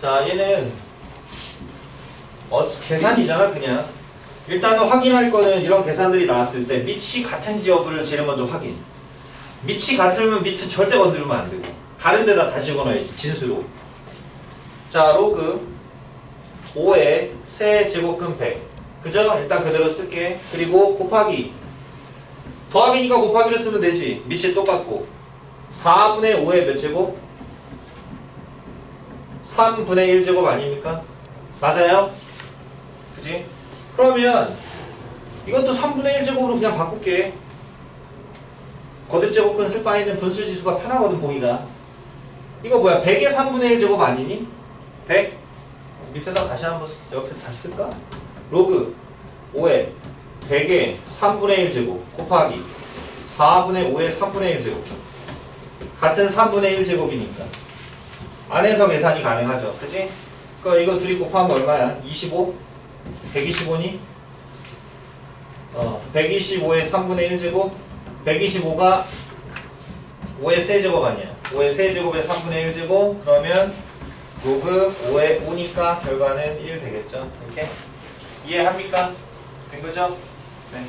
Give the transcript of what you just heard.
자, 얘는 어, 계산이잖아, 그냥. 일단은 확인할 거는 이런 계산들이 나왔을 때 밑이 같은지 여부를 제일 먼저 확인. 밑이 같으면 밑은 절대 건드리면 안 되고 다른 데다 다시 집어넣어야지, 진수로. 자, 로그 5에 세 제곱근 100. 그죠? 일단 그대로 쓸게. 그리고 곱하기. 더하기니까 곱하기를 쓰면 되지. 밑이 똑같고. 4분의 5의 몇 제곱? 3분의 1 제곱 아닙니까? 맞아요? 그지? 그러면 이것도 3분의 1 제곱으로 그냥 바꿀게. 거듭 제곱근 쓸 바에는 분수 지수가 편하거든 보기가. 이거 뭐야? 100의 3분의 1 제곱 아니니? 100? 밑에다 다시 한번 쓰- 옆에 다시 쓸까? 로그 5에 100의 3분의 1 제곱 곱하기 4분의 5의 3분의 1 제곱 같은 3분의 1 제곱이니까 안에서 계산이 가능하죠 그치? 그 이거 둘이 곱하면 얼마야? 25? 125니? 어 125의 3분의 1제곱 125가 5의 세제곱 아니야 5의 세제곱의 3분의 1제곱 그러면 로그 5에 5니까 결과는 1 되겠죠 이렇게 이해합니까? 된 거죠? 네